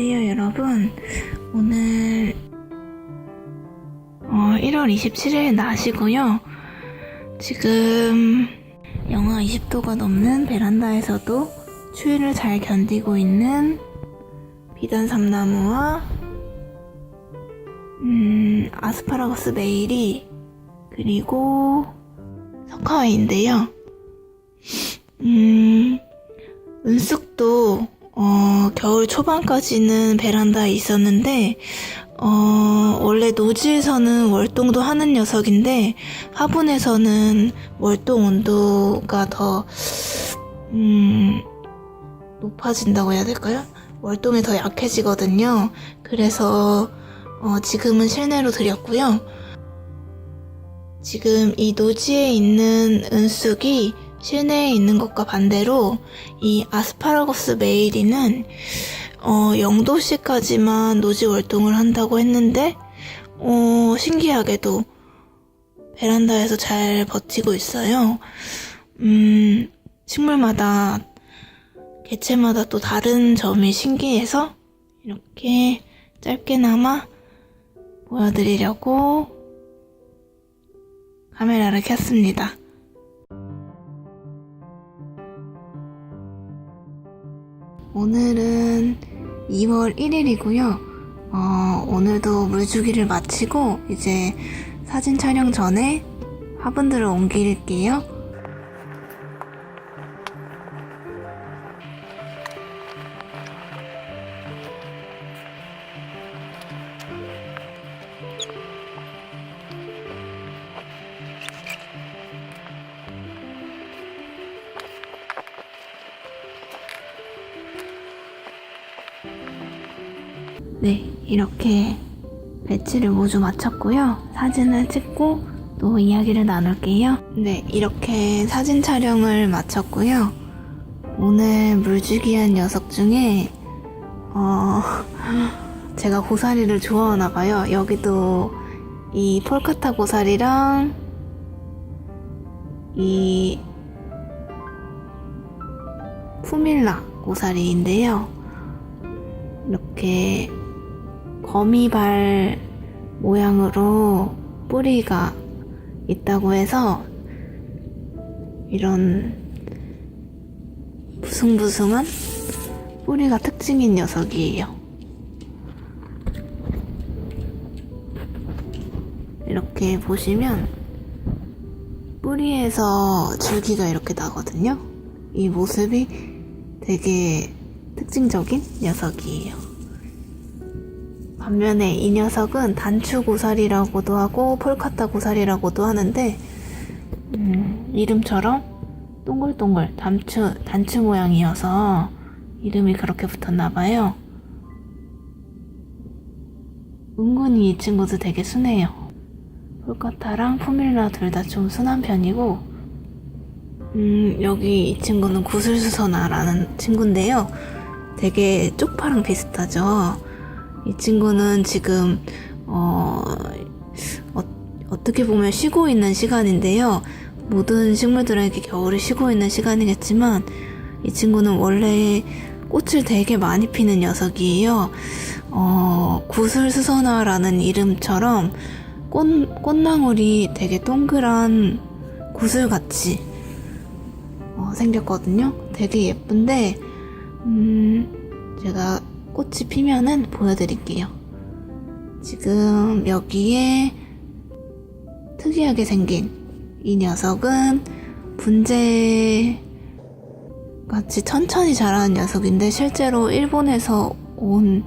안녕하세요, 여러분. 오늘 어, 1월 27일 낮이고요. 지금 영하 20도가 넘는 베란다에서도 추위를 잘 견디고 있는 비단 삼나무와 음, 아스파라거스 메일이 그리고 석화화인데요. 음, 은숙도 어, 겨울 초반까지는 베란다에 있었는데 어, 원래 노지에서는 월동도 하는 녀석인데 화분에서는 월동 온도가 더 음, 높아진다고 해야 될까요? 월동이 더 약해지거든요. 그래서 어, 지금은 실내로 들였고요. 지금 이 노지에 있는 은숙이 실내에 있는 것과 반대로 이 아스파라거스 메이리는 어, 0도씨까지만 노지 월동을 한다고 했는데 어, 신기하게도 베란다에서 잘 버티고 있어요. 음, 식물마다 개체마다 또 다른 점이 신기해서 이렇게 짧게나마 보여드리려고 카메라를 켰습니다. 오늘은 2월 1일이고요. 어, 오늘도 물주기를 마치고 이제 사진 촬영 전에 화분들을 옮길게요. 네, 이렇게 배치를 모두 마쳤고요. 사진을 찍고 또 이야기를 나눌게요. 네, 이렇게 사진 촬영을 마쳤고요. 오늘 물주기한 녀석 중에 어 제가 고사리를 좋아하나 봐요. 여기도 이 폴카타 고사리랑 이 푸밀라 고사리인데요. 이렇게 거미발 모양으로 뿌리가 있다고 해서 이런 부숭부숭한 뿌리가 특징인 녀석이에요. 이렇게 보시면 뿌리에서 줄기가 이렇게 나거든요. 이 모습이 되게 특징적인 녀석이에요. 반면에 이 녀석은 단추 고사리라고도 하고 폴카타 고사리라고도 하는데 음, 이름처럼 동글동글 단추 단추 모양이어서 이름이 그렇게 붙었나 봐요. 은근히 이 친구도 되게 순해요. 폴카타랑 푸밀라 둘 다 좀 순한 편이고 음, 여기 이 친구는 구슬수선아라는 친구인데요. 되게 쪽파랑 비슷하죠. 이 친구는 지금 어, 어, 떻게 보면 쉬고 있는 시간인데요. 모든 식물들에게 겨울에 쉬고 있는 시간이겠지만 이 친구는 원래 꽃을 되게 많이 피는 녀석이에요. 어, 구슬수선화라는 이름처럼 꽃, 꽃나물이 되게 동그란 구슬같이 어, 생겼거든요. 되게 예쁜데, 음, 제가 꽃이 피면은 보여드릴게요. 지금 여기에 특이하게 생긴 이 녀석은 분재 같이 천천히 자라는 녀석인데 실제로 일본에서 온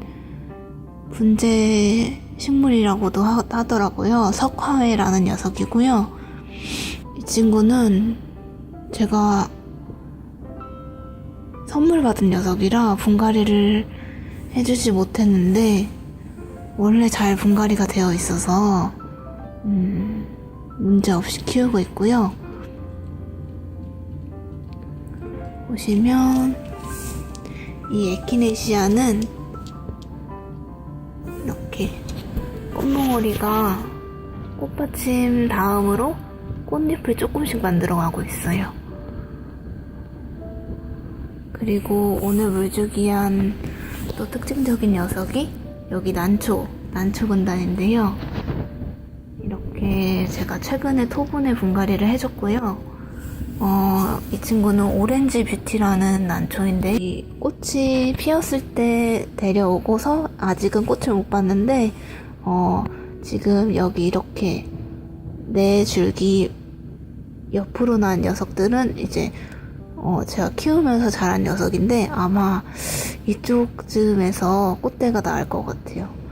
분재 식물이라고도 하, 하더라고요. 석화회라는 녀석이고요. 이 친구는 제가 선물 받은 녀석이라 분갈이를 해주지 못했는데 원래 잘 분갈이가 되어 있어서 음, 문제 없이 키우고 있고요. 보시면 이 에키네시아는 이렇게 꽃몽오리가 꽃받침 다음으로 꽃잎을 조금씩 만들어가고 있어요. 그리고 오늘 물주기한 또 특징적인 녀석이 여기 난초, 난초 군단인데요. 이렇게 제가 최근에 토분에 분갈이를 해줬고요. 어, 이 친구는 오렌지 뷰티라는 난초인데 이 꽃이 피었을 때 데려오고서 아직은 꽃을 못 봤는데 어, 지금 여기 이렇게 네 줄기 옆으로 난 녀석들은 이제 어, 제가 키우면서 자란 녀석인데 아마 이쪽쯤에서 꽃대가 나을 것 같아요.